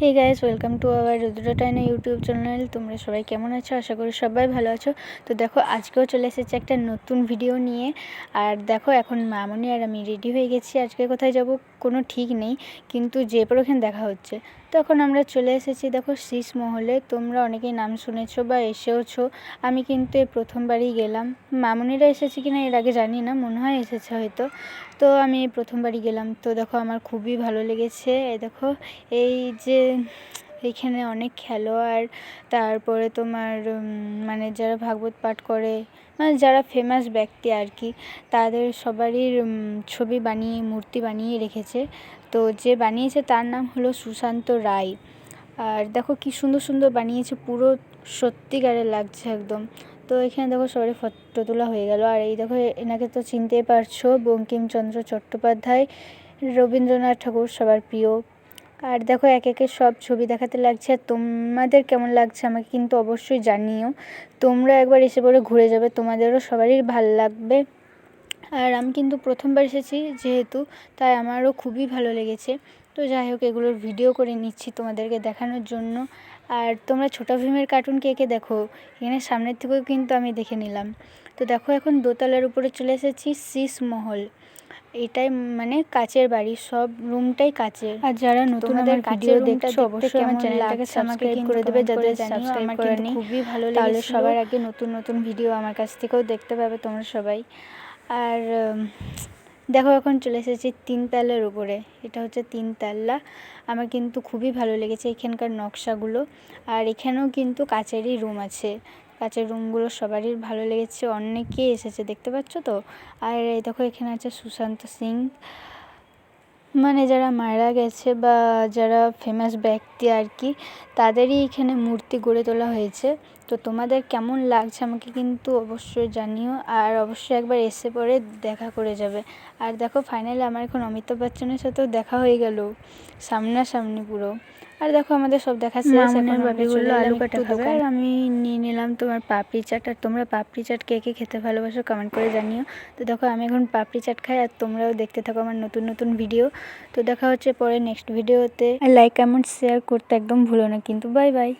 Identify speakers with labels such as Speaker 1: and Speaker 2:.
Speaker 1: Hey guys welcome to our Rudra টাইনা YouTube channel তোমরা সবাই কেমন আছো? আশা করি সবাই ভালো আছো। তো দেখো, আজকেও চলে এসেছে একটা নতুন ভিডিও নিয়ে। আর দেখো, এখন মামনি আর আমি রেডি হয়ে গেছি। আজকে কোথায় যাব? কোনো ঠিক নেই, কিন্তু যে ওখানে দেখা হচ্ছে। তখন আমরা চলে এসেছি, দেখো, শীষ মহলে। তোমরা অনেকেই নাম শুনেছো বা এসেওছো। আমি কিন্তু এই প্রথমবারই গেলাম। মামনিরা এসেছে কিনা এর আগে জানি না, মনে হয় এসেছে হয়তো। তো আমি প্রথমবারই গেলাম। তো দেখো, আমার খুবই ভালো লেগেছে। দেখো, এই যে এখানে অনেক খেলোয়াড়, তারপরে তোমার মানে যারা ভাগবত পাঠ করে যারা ফেমাস ব্যক্তি আর কি, তাদের সবারই ছবি বানিয়ে, মূর্তি বানিয়ে রেখেছে। তো যে বানিয়েছে তার নাম হলো সুশান্ত রায়। আর দেখো কি সুন্দর সুন্দর বানিয়েছে, পুরো সত্যিকারের লাগছে একদম। তো এখানে দেখো সবারই ফটো তোলা হয়ে গেল। আর এই দেখো, এনাকে তো চিনতেই পারছ, বঙ্কিমচন্দ্র চট্টোপাধ্যায়, রবীন্দ্রনাথ ঠাকুর সবার প্রিয়। আর দেখো এক একে সব ছবি দেখাতে লাগছে, আর তোমাদের কেমন লাগছে আমাকে কিন্তু অবশ্যই জানিও। তোমরা একবার এসে পরে ঘুরে যাবে, তোমাদেরও সবারই ভালো লাগবে। আর আমি কিন্তু প্রথমবার এসেছি যেহেতু, তাই আমারও খুবই ভালো লেগেছে। তো যাই হোক, এগুলোর ভিডিও করে নিচ্ছি তোমাদেরকে দেখানোর জন্য। আর তোমরা ছোটো ভীমের কার্টুন কে কে দেখো, এখানে সামনের থেকেও কিন্তু আমি দেখে নিলাম। তো দেখো এখন দোতলার উপরে চলে এসেছি শীষ মহল। এটাই মানে কাচের বাড়ি সব রুমটাই কাচের। আর যারা নতুন আমার ভিডিও দেখছ অবশ্যই আমার চ্যানেলটাকে সাবস্ক্রাইব করে দেবে যাদের সাবস্ক্রাইব করে নি খুবই ভালো তাহলে সবার আগে নতুন নতুন ভিডিও আমার কাছ থেকেও দেখতে পাবে তোমরা সবাই। আর দেখো এখন চলে এসেছি তিনতলার উপরে। এটা হচ্ছে তিনতলা আমার কিন্তু খুবই ভালো লেগেছে এখানকার নকশাগুলো। আর এখানেও কিন্তু কাচেরই রুম আছে। কাচের রুমগুলো সবারই ভালো লেগেছে অনেকেই এসেছে, দেখতে পাচ্ছ তো? আর এই দেখো এখানে আছে সুশান্ত সিং। মানে যারা মারা গেছে বা যারা ফেমাস ব্যক্তি আর কি, তাদেরই এখানে মূর্তি গড়ে তোলা হয়েছে। তো তোমাদের কেমন লাগছে আমাকে কিন্তু অবশ্যই জানিও, আর অবশ্যই একবার এসে পরে দেখা করে যাবে। আর দেখো ফাইনালি আমার এখন অমিতাভ বচ্চনের সাথেও দেখা হয়ে গেল, সামনাসামনি পুরো। আর দেখো আমাদের সব দেখা শেষ এখন বাপি বলল আলু কাটা খাবে? আর আমি নিয়ে নিলাম তোমার পাপড়ি চাট। আর তোমরা পাপড়ি চাট কে কে খেতে ভালোবাসো কমেন্ট করে জানিও। তো দেখো আমি এখন পাপড়ি চাট খাই আর তোমরাও দেখতে থাকো আমার নতুন নতুন ভিডিও তো দেখা হচ্ছে পরে নেক্সট ভিডিওতে লাইক কমেন্ট শেয়ার করতে একদম ভুলো না কিন্তু। Bye bye